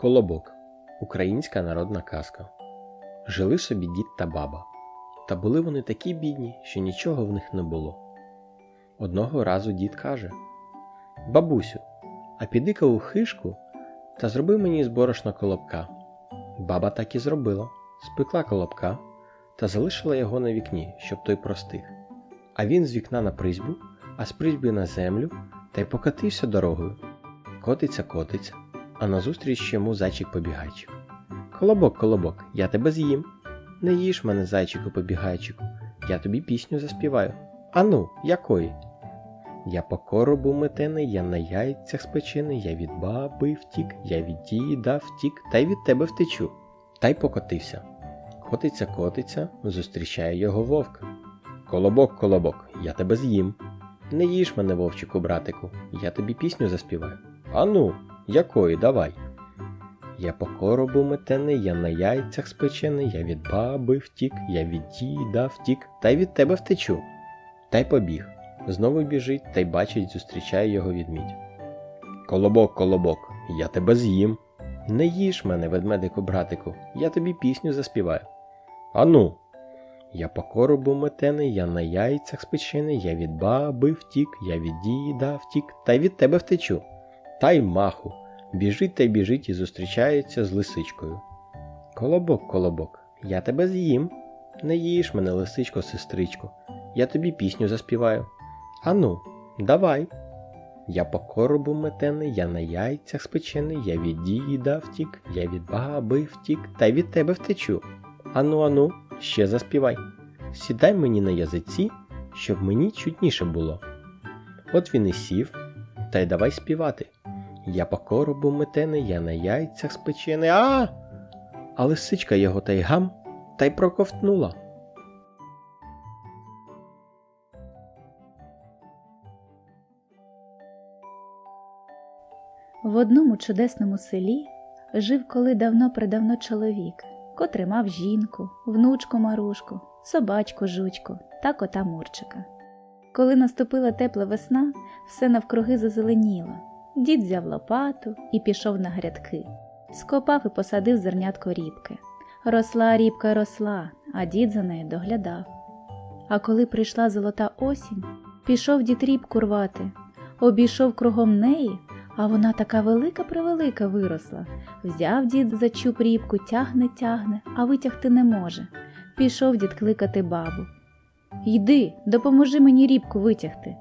Колобок. Українська народна казка. Жили собі дід та баба. Та були вони такі бідні, що нічого в них не було. Одного разу дід каже: Бабусю, а піди-ка у хишку та зроби мені з борошна колобка. Баба так і зробила, спекла колобка та залишила його на вікні, щоб той простиг. А він з вікна на призьбу, а з призьби на землю та й покатився дорогою. Котиться, котиться, а назустріч йому зайчик побігайчик. Колобок, колобок, я тебе з'їм. Не їж мене, зайчику побігайчику, я тобі пісню заспіваю. Ану, якої? Я по коробу метений, я на яйцях спечений, я від баби втік, я від діда втік, та й від тебе втечу. Та й покотився. Котиться, котиться, зустрічає його вовк. Колобок, колобок, я тебе з'їм. Не їж мене, вовчику, братику, я тобі пісню заспіваю. Ану, якої, давай. Я по коробу метений, я на яйцях спечений, я від баби втік, я від діда втік, та й від тебе втечу. Та й побіг. Знову біжить та й бачить, зустрічає його відмідь. Колобок, колобок, я тебе з'їм. Не їж мене, ведмедику, братику, я тобі пісню заспіваю. Ану. Я по коробу метений, я на яйцях спечений, я від баби втік, я від діда втік, та й від тебе втечу. Та й маху. Біжить та й біжить і зустрічається з лисичкою. Колобок, колобок, я тебе з'їм. Не їж мене, лисичко, сестричко, я тобі пісню заспіваю. Ану, давай. Я по коробу метений, я на яйцях спечений, я від діда втік, я від баби втік, та й від тебе втечу. Ану, ану, ще заспівай. Сідай мені на язиці, щоб мені чутніше було. От він і сів, та й давай співати. Я по коробу метений, я на яйцях спечений, а. А лисичка його та й гам, та й проковтнула. В одному чудесному селі жив коли давно-предавно чоловік, котрий мав жінку, внучку Марушку, собачку жучку та кота Мурчика. Коли наступила тепла весна, все навкруги зазеленіло. Дід взяв лопату і пішов на грядки, скопав і посадив зернятко рібки. Росла рібка росла, а дід за нею доглядав. А коли прийшла золота осінь, пішов дід рібку рвати, обійшов кругом неї, а вона така велика превелика виросла. Взяв дід за чуб рібку, тягне, тягне, а витягти не може. Пішов дід кликати бабу. Йди, допоможи мені рібку витягти.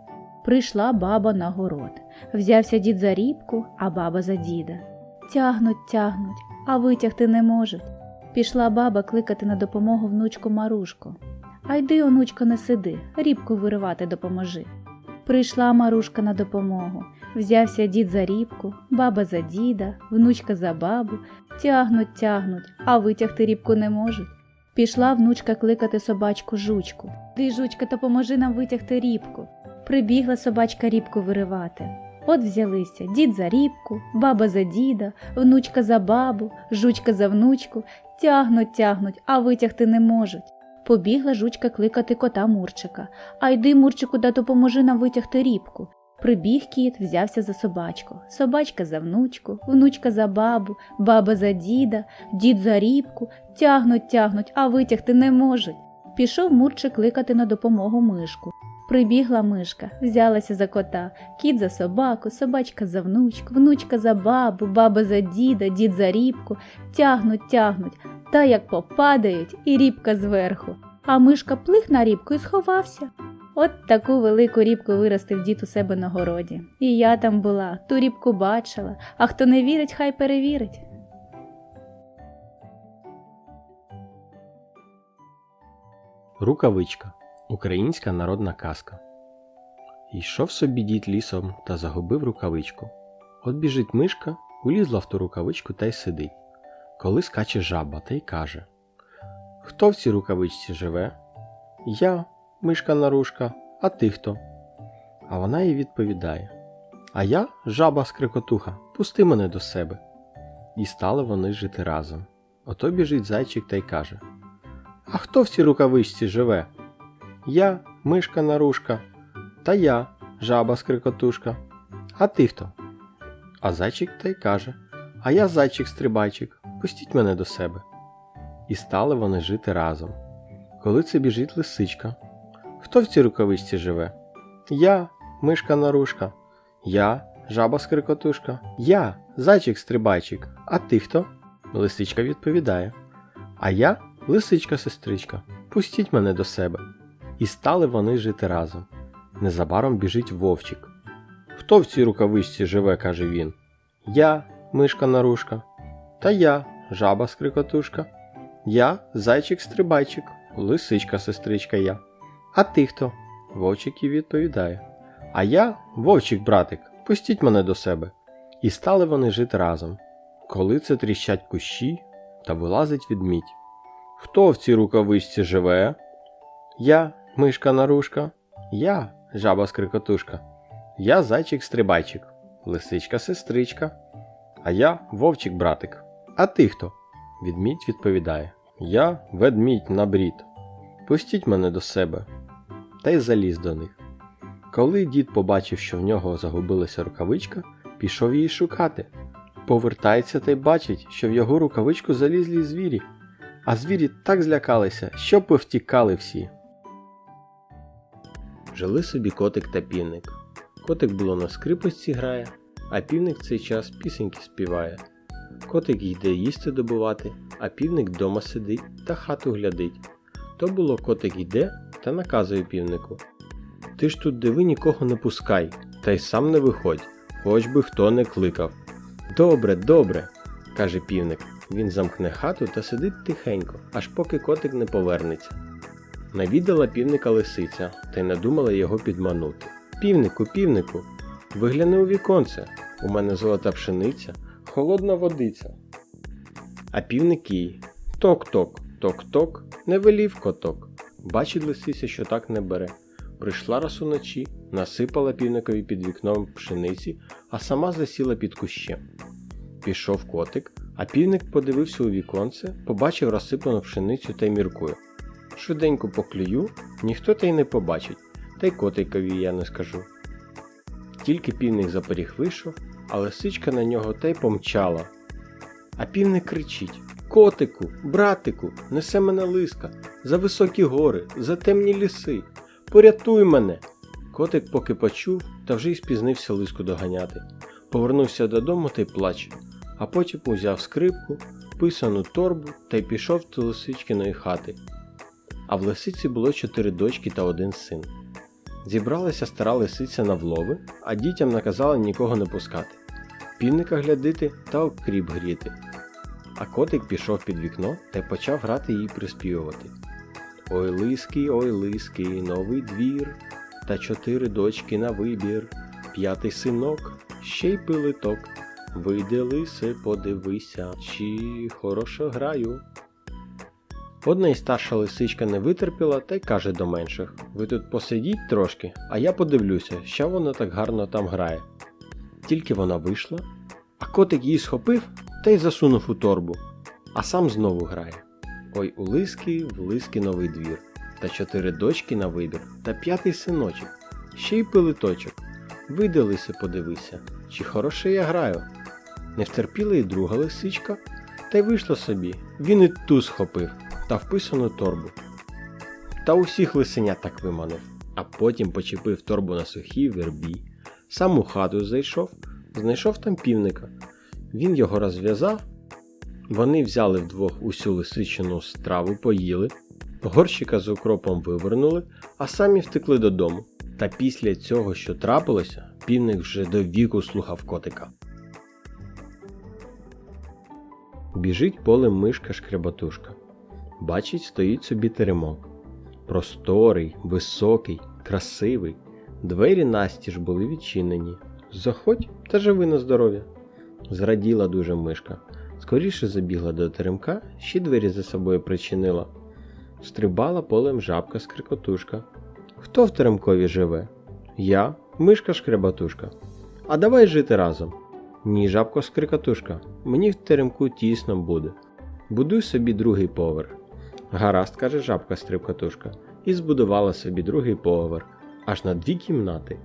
Прийшла баба на город. Взявся дід за рібку, а баба за діда. Тягнуть, тягнуть, а витягти не можуть. Пішла баба кликати на допомогу внучку Марушку. А йди, онучко, не сиди, рібку виривати допоможи. Прийшла Марушка на допомогу. Взявся дід за рібку, баба за діда, внучка за бабу, тягнуть, тягнуть, а витягти рібку не можуть. Пішла внучка кликати собачку жучку. Ти, жучка, допоможи нам витягти рібку. Прибігла собачка рібку виривати. От взялися дід за рібку, баба за діда, внучка за бабу, жучка за внучку, тягнуть, тягнуть, а витягти не можуть. Побігла жучка кликати кота Мурчика. А йди, Мурчику, да допоможи нам витягти рібку. Прибіг кіт, взявся за собачку. Собачка за внучку, внучка за бабу, баба за діда, дід за рібку, тягнуть, тягнуть, а витягти не можуть. Пішов Мурчик кликати на допомогу мишку. Прибігла мишка, взялася за кота, кіт за собаку, собачка за внучку, внучка за бабу, баба за діда, дід за рібку, тягнуть, тягнуть, та як попадають, і рібка зверху. А мишка плих на рібку і сховався. От таку велику рібку виростив дід у себе на городі. І я там була, ту рібку бачила, а хто не вірить, хай перевірить. Рукавичка. Українська народна казка. Йшов собі дід лісом та загубив рукавичку. От біжить мишка, улізла в ту рукавичку та й сидить. Коли скаче жаба та й каже: Хто в цій рукавичці живе? Я, мишка нарушка, а ти хто? А вона їй відповідає: А я жаба скрикотуха, пусти мене до себе. І стали вони жити разом. Ото біжить зайчик та й каже: А хто в цій рукавичці живе? Я, мишка нарушка, та я, жаба скрикотушка. А ти хто? А зайчик та й каже: а я зайчик-стрибайчик, пустіть мене до себе. І стали вони жити разом. Коли це біжить лисичка. Хто в цій рукавичці живе? Я, мишка нарушка, я, жаба скрикотушка, я, зайчик-стрибайчик, а ти хто? Лисичка відповідає. А я лисичка-сестричка, пустіть мене до себе. І стали вони жити разом. Незабаром біжить вовчик. Хто в цій рукавичці живе, каже він. Я, мишка нарушка, та я, жаба скрикотушка, я, зайчик-стрибайчик, лисичка-сестричка я. А ти хто? Вовчик і відповідає. А я вовчик, братик, пустіть мене до себе. І стали вони жити разом. Коли це тріщать кущі, та вилазить відмідь. Хто в цій рукавичці живе? Я, мишка нарушка, я, жаба скрикотушка, я зайчик-стрибайчик, лисичка-сестричка, а я вовчик братик. А ти хто? Відмідь відповідає. Я ведмідь на брід. Пустіть мене до себе. Та й заліз до них. Коли дід побачив, що в нього загубилася рукавичка, пішов її шукати. Повертається та й бачить, що в його рукавичку залізли звірі, а звірі так злякалися, що повтікали всі. Жили собі котик та півник. Котик було на скрипочці грає, а півник в цей час пісеньки співає. Котик йде їсти добувати, а півник вдома сидить та хату глядить. То було котик йде та наказує півнику. Ти ж тут диви нікого не пускай, та й сам не виходь, хоч би хто не кликав. Добре, добре, каже півник. Він замкне хату та сидить тихенько, аж поки котик не повернеться. Навідала півника лисиця та й надумала його підманути. Півнику, півнику, вигляни у віконце, у мене золота пшениця, холодна водиця. А півник їй ток-ток, ток-ток, не велів коток. Бачить лисиця, що так не бере. Прийшла раз уночі, насипала півникові під вікном пшениці, а сама засіла під кущем. Пішов котик, а півник подивився у віконце, побачив розсипану пшеницю та й міркує. Швиденько поклюю, ніхто та й не побачить, та й котикові я не скажу. Тільки півник за поріг вийшов, а лисичка на нього та й помчала. А півник кричить Котику, братику, несе мене лиска, за високі гори, за темні ліси. Порятуй мене. Котик поки почув, та вже й спізнився лиску доганяти. Повернувся додому та й плаче, а потім узяв скрипку, писану торбу та й пішов до лисичкиної хати. А в лисиці було чотири дочки та один син. Зібралася стара лисиця на влови, а дітям наказала нікого не пускати, півника глядити та окріп гріти. А котик пішов під вікно та й почав грати їй приспівувати. Ой лиский, ой лиский, новий двір, та чотири дочки на вибір, п'ятий синок, ще й пилиток. Вийди лисе, подивися, чи хорошо граю. Одна й старша лисичка не витерпіла та й каже до менших: Ви тут посидіть трошки, а я подивлюся, що вона так гарно там грає. Тільки вона вийшла, а котик її схопив та й засунув у торбу, а сам знову грає. Ой у лиски, в лиски новий двір, та чотири дочки на вибір, та п'ятий синочок, ще й пилиточок. Вийди, лисе, подивися, чи хороше я граю. Не втерпіла й друга лисичка, та й вийшла собі. Він і ту схопив та вписану торбу. Та усіх лисенят так виманив, а потім почепив торбу на сухій вербі, сам у хату зайшов, знайшов там півника. Він його розв'язав. Вони взяли вдвох усю лисичину страву, поїли, горщика з укропом вивернули, а самі втекли додому. Та після цього, що трапилося, півник вже до віку слухав котика. Біжить полем мишка шкребатушка. Бачить, стоїть собі теремок. Просторий, високий, красивий. Двері настіж були відчинені. Заходь та живи на здоров'я. Зраділа дуже мишка. Скоріше забігла до теремка, ще двері за собою причинила. Стрибала полем жабка скрикотушка. Хто в теремкові живе? Я, мишка шкребатушка. А давай жити разом. Ні, жабко скрикотушка, мені в теремку тісно буде. Будуй собі другий поверх. Гаразд, каже жабка стрибкатушка, і збудувала собі другий поверх, аж на дві кімнати.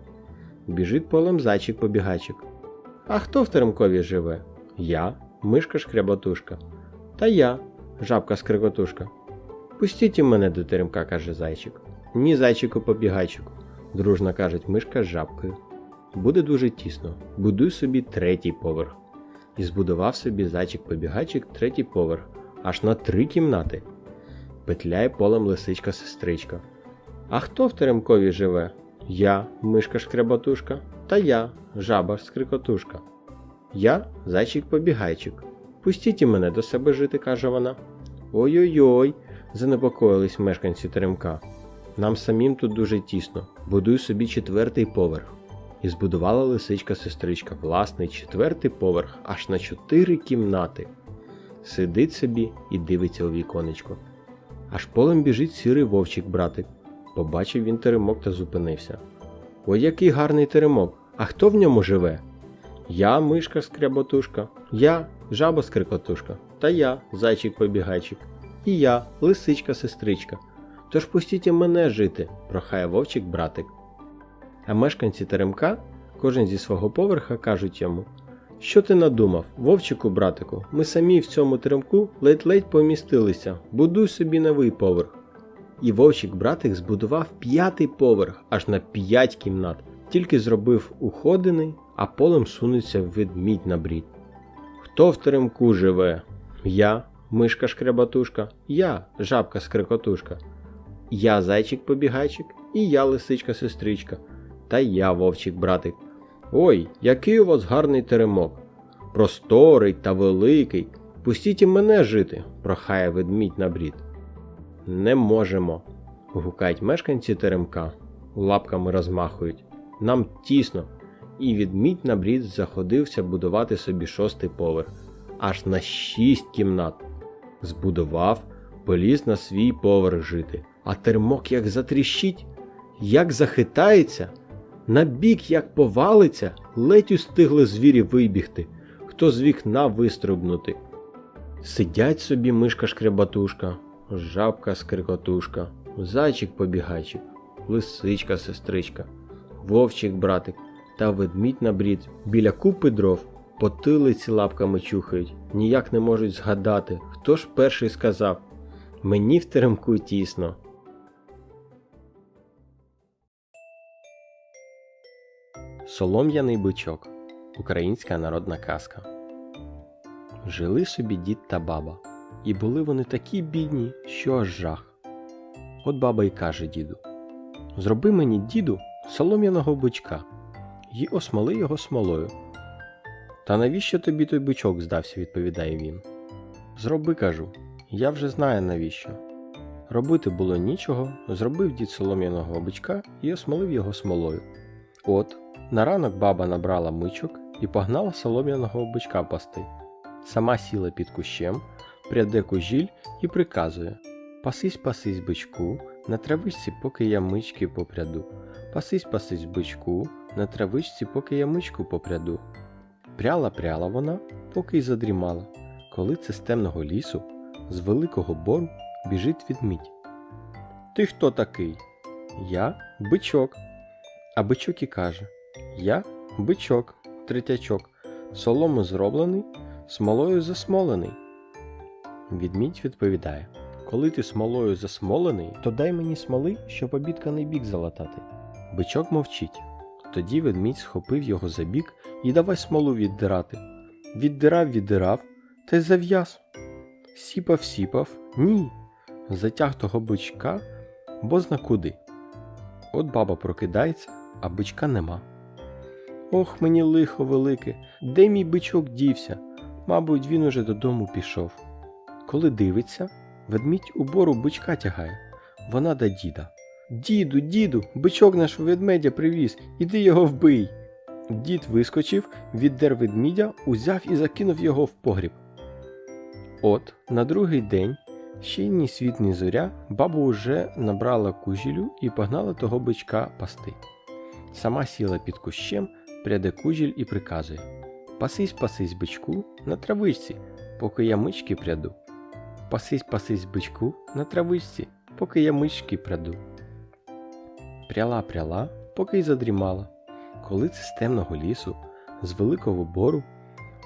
Біжить полем зайчик побігайчик. А хто в теремкові живе? Я, мишка шкряботушка. Та я, жабка скрикотушка. Пустіть мене до теремка, каже зайчик. Ні, зайчику побігайчику, дружно кажуть мишка з жабкою. Буде дуже тісно. Будуй собі третій поверх. І збудував собі зайчик-побігайчик третій поверх, аж на три кімнати. Петляє полем лисичка сестричка. А хто в теремкові живе? Я, мишка шкряботушка, та я, жаба скрикотушка. Я зайчик-побігайчик. Пустіть мене до себе жити, каже вона. Ой-ой-ой, занепокоїлись мешканці теремка. Нам самим тут дуже тісно. Будуй собі четвертий поверх. І збудувала лисичка сестричка власний четвертий поверх аж на чотири кімнати. Сидить собі і дивиться у віконечко. Аж полем біжить сірий вовчик братик. Побачив він теремок та зупинився. Ой, який гарний теремок! А хто в ньому живе? Я мишка скряботушка, я жаба скрикотушка, та я зайчик-побігайчик, і я лисичка сестричка. Тож пустіть мене жити, прохає вовчик братик. А мешканці теремка, кожен зі свого поверха, кажуть йому: Що ти надумав, вовчику, братику, ми самі в цьому теремку ледь-ледь помістилися, будуй собі новий поверх. І вовчик братик збудував п'ятий поверх аж на п'ять кімнат, тільки зробив уходини, а полем сунеться ведмідь на брід. Хто в теремку живе? Я, мишка шкрябатушка, я, жабка скрикотушка, я зайчик-побігайчик, і я лисичка сестричка, та я вовчик братик. Ой, який у вас гарний теремок! Просторий та великий. Пустіть і мене жити, прохає ведмідь на брід. Не можемо. гукають мешканці теремка, лапками розмахують. Нам тісно. І відмідь на брід заходився будувати собі шостий поверх, аж на шість кімнат. Збудував, поліз на свій поверх жити, а термок як затріщить, як захитається, на бік як повалиться, ледь устигли звірі вибігти, хто з вікна вистрибнути. Сидять собі мишка шкребатушка, жабка скрикотушка, зайчик побігайчик, лисичка сестричка, вовчик братик та ведмідь на брід біля купи дров потилиці лапками чухають, ніяк не можуть згадати, хто ж перший сказав Мені в теремку тісно. Солом'яний бичок. Українська народна казка. Жили собі дід та баба, і були вони такі бідні, що аж жах. От баба й каже діду: Зроби мені, діду, солом'яного бичка й осмоли його смолою. Та навіщо тобі той бичок здався, відповідає він. Зроби, кажу, я вже знаю навіщо. Робити було нічого, зробив дід солом'яного бичка і осмолив його смолою. От, на ранок баба набрала мичок і погнала солом'яного бичка пасти. Сама сіла під кущем, пряде кужіль і приказує Пасись, пасись, бичку, на травичці, поки я мички попряду. Пасись, пасись, бичку, на травичці, поки я мичку попряду. Пряла пряла вона, поки й задрімала, коли це з темного лісу, з великого бору біжить відмідь. Ти хто такий? Я бичок. А бичок і каже Я бичок, третячок, солому зроблений, смолою засмолений. Відмідь відповідає Коли ти смолою засмолений, то дай мені смоли, щоб обідканий бік залатати. Бичок мовчить. Тоді ведмідь схопив його за бік і давай смолу віддирати. Віддирав, віддирав, та й зав'яз. Сіпав, сіпав, ні. Затяг того бичка, бо зна куди. От баба прокидається, а бичка нема. Ох, мені лихо велике, де мій бичок дівся? Мабуть, він уже додому пішов. Коли дивиться, ведмідь у бору бичка тягає. Вона до діда. Діду, діду, бичок наш ведмедя привіз, іди його вбий. Дід вискочив, віддер ведмідя, узяв і закинув його в погріб. От, на другий день, ще ні світ, ні зоря, баба уже набрала кужілю і погнала того бичка пасти. Сама сіла під кущем, пряде кужіль і приказує Пасись, пасись, бичку, на травичці, поки я мички пряду. Пасись, пасись, бичку, на травичці, поки я мички пряду. Пряла, пряла, поки й задрімала. Коли це з темного лісу, з великого бору,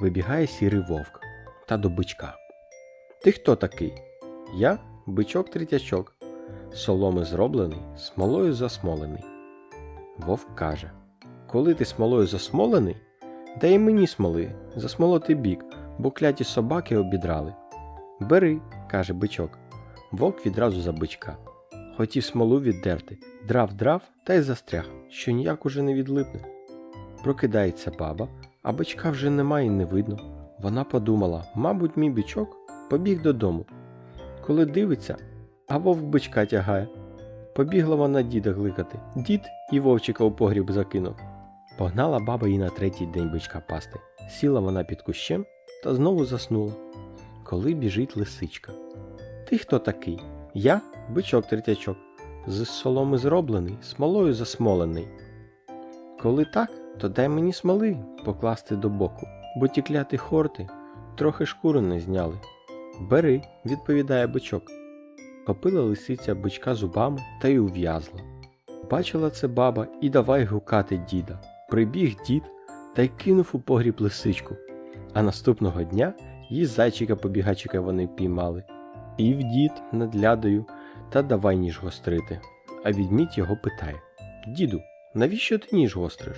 вибігає сірий вовк та до бичка. Ти хто такий? Я бичок третячок, соломи зроблений, смолою засмолений. Вовк каже: Коли ти смолою засмолений, дай і мені смоли, засмолоти бік, бо кляті собаки обідрали. Бери, каже бичок. Вовк відразу за бичка. Хотів смолу віддерти, драв-драв та й застряг, що ніяк уже не відлипне. Прокидається баба, а бичка вже немає і не видно. Вона подумала, мабуть, мій бичок побіг додому. Коли дивиться, а вовк бичка тягає. Побігла вона діда гликати. Дід і вовчика у погріб закинув. Погнала баба її на третій день бичка пасти. Сіла вона під кущем та знову заснула. Коли біжить лисичка. Ти хто такий? Я бичок третячок, з соломи зроблений, смолою засмолений. Коли так, то дай мені смоли покласти до боку, бо ті кляті хорти трохи шкуру не зняли. Бери, відповідає бичок. Копила лисиця бичка зубами та й ув'язла. Бачила це баба і давай гукати діда. Прибіг дід та й кинув у погріб лисичку. А наступного дня її зайчика побігачика вони піймали. І в дід над лядою та давай ніж гострити. А відмідь його питає: Діду, навіщо ти ніж гостриш?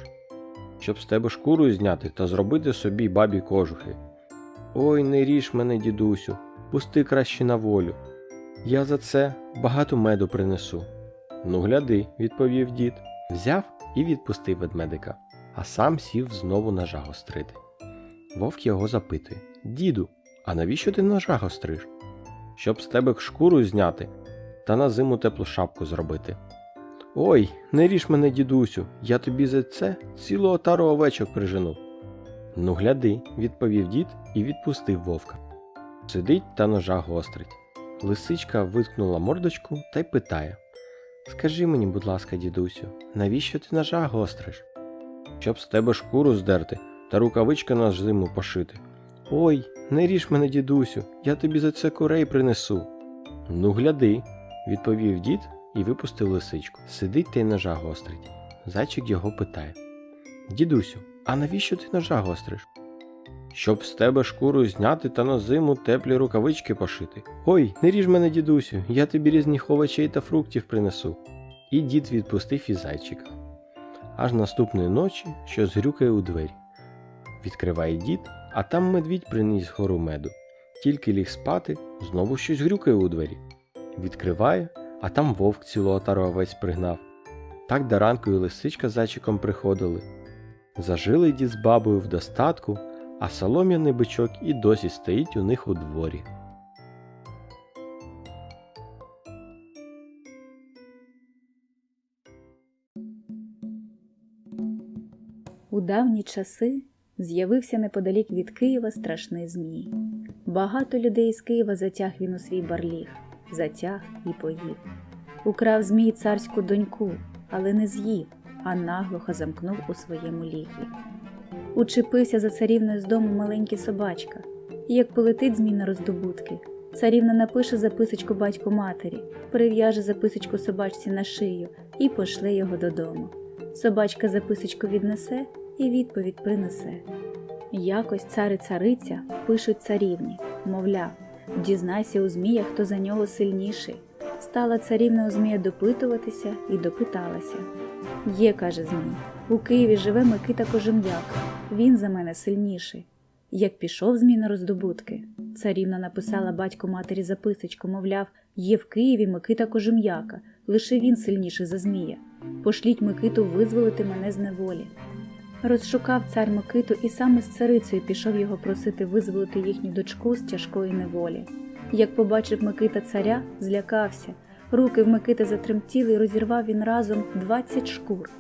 Щоб з тебе шкуру зняти та зробити собі бабі кожухи. Ой, не ріж мене, дідусю, пусти краще на волю. Я за це багато меду принесу. Ну, гляди, відповів дід. Взяв і відпустив ведмедика, а сам сів знову ножа гострити. Вовк його запитує: Діду, а навіщо ти ножа гостриш? Щоб з тебе шкуру зняти та на зиму теплу шапку зробити. Ой, не ріж мене, дідусю, я тобі за це цілу отару овечок прижену. Ну, гляди, відповів дід і відпустив вовка. Сидить та ножа гострить. Лисичка виткнула мордочку та й питає: Скажи мені, будь ласка, дідусю, навіщо ти ножа гостриш? Щоб з тебе шкуру здерти та рукавички на зиму пошити. Ой, не ріж мене, дідусю, я тобі за це курей принесу. Ну, гляди, відповів дід і випустив лисичку. Сидить та й ножа гострить. Зайчик його питає: Дідусю, а навіщо ти ножа гостриш? Щоб з тебе шкуру зняти та на зиму теплі рукавички пошити. Ой, не ріж мене, дідусю, я тобі різних овочей та фруктів принесу. І дід відпустив і зайчика. Аж наступної ночі щось грюкає у двері. Відкриває дід, а там медвідь приніс гору меду. Тільки ліг спати, знову щось грюкає у двері. Відкриває, а там вовк цілу отару овець пригнав. Так до ранку і лисичка з зайчиком приходили. Зажили дід з бабою в достатку, а солом'яний бичок і досі стоїть у них у дворі. У давні часи з'явився неподалік від Києва страшний змій. Багато людей з Києва затяг він у свій барліг, затяг і поїв. Украв змій царську доньку, але не з'їв, а наглухо замкнув у своєму лігві. Учепився за царівною з дому маленький собачка, і як полетить змій на роздобутки, царівна напише записочку батьку матері, прив'яже записочку собачці на шию і пошле його додому. Собачка записочку віднесе і відповідь принесе. Якось цар цариця пишуть царівні, мовляв, дізнайся у Змія, хто за нього сильніший. Стала царівна у Змія допитуватися і допиталася. Є, каже Змій, у Києві живе Микита Кожем'як, він за мене сильніший. Як пішов Змій на роздобутки, царівна написала батьку матері записочку, мовляв, є в Києві Микита Кожем'яка, лише він сильніший за Змія. Пошліть Микиту визволити мене з неволі. Розшукав цар Микиту і саме з царицею пішов його просити визволити їхню дочку з тяжкої неволі. Як побачив Микита царя, злякався. Руки в Микити затремтіли і розірвав він разом двадцять шкур.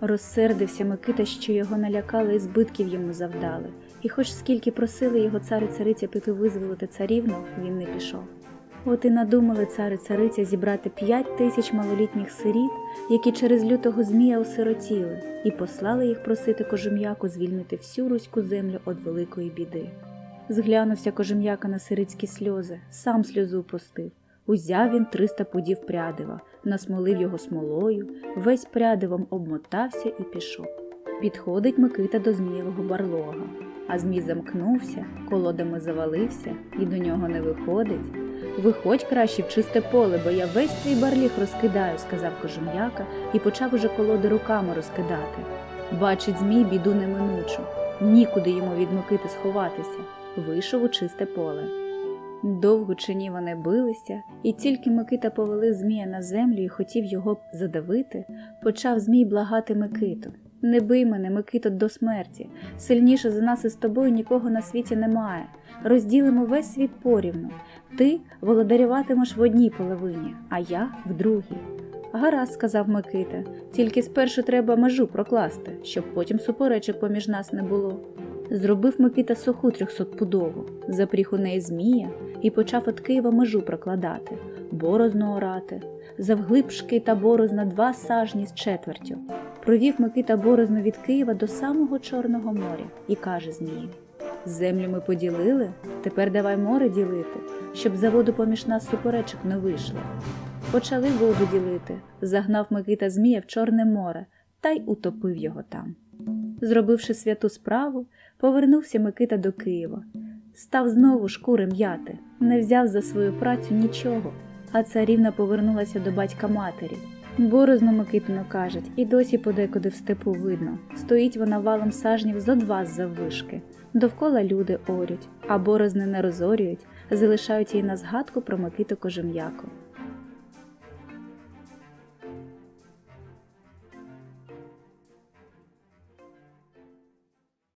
Розсердився Микита, що його налякали і збитків йому завдали, і хоч скільки просили його цар і цариця піти визволити царівну, він не пішов. От і надумали цар і цариця зібрати п'ять тисяч малолітніх сиріт, які через лютого змія осиротіли, і послали їх просити кожум'яку звільнити всю руську землю від великої біди. Зглянувся кожум'яка на сирицькі сльози, сам сльозу пустив. Узяв він триста пудів прядива, насмолив його смолою, весь прядивом обмотався і пішов. Підходить Микита до Змієвого барлога, а Змій замкнувся, колодами завалився і до нього не виходить. Виходь краще в чисте поле, бо я весь твій барліг розкидаю, сказав кожум'яка і почав уже колоди руками розкидати. Бачить Змій біду неминучу, нікуди йому від Микити сховатися, вийшов у чисте поле. Довго чині вони билися, і тільки Микита повалив Змія на землю і хотів його задавити, почав Змій благати Микиту. Не бий мене, Микито, до смерті. Сильніше за нас із тобою нікого на світі немає. Розділимо весь світ порівну. Ти володарюватимеш в одній половині, а я в другій. Гаразд, сказав Микита, тільки спершу треба межу прокласти, щоб потім суперечок поміж нас не було. Зробив Микита суху трьохсотпудову, запріг у неї змія і почав від Києва межу прокладати, борозно орати, завглибшки та борозна два сажні з четвертю. Провів Микита борозну від Києва до самого Чорного моря і каже Змієві Землю ми поділили, тепер давай море ділити, щоб за воду поміж нас суперечок не вийшло. Почали воду ділити, загнав Микита Змія в Чорне море та й утопив його там. Зробивши святу справу, повернувся Микита до Києва. Став знову шкури м'яти, не взяв за свою працю нічого, а царівна повернулася до батька матері. Борозно Микитину кажуть, і досі подекуди в степу видно. Стоїть вона валом сажнів зо два з заввишки. Довкола люди орють, а борозни не розорюють, залишають їй на згадку про Микиту Кожем'яку.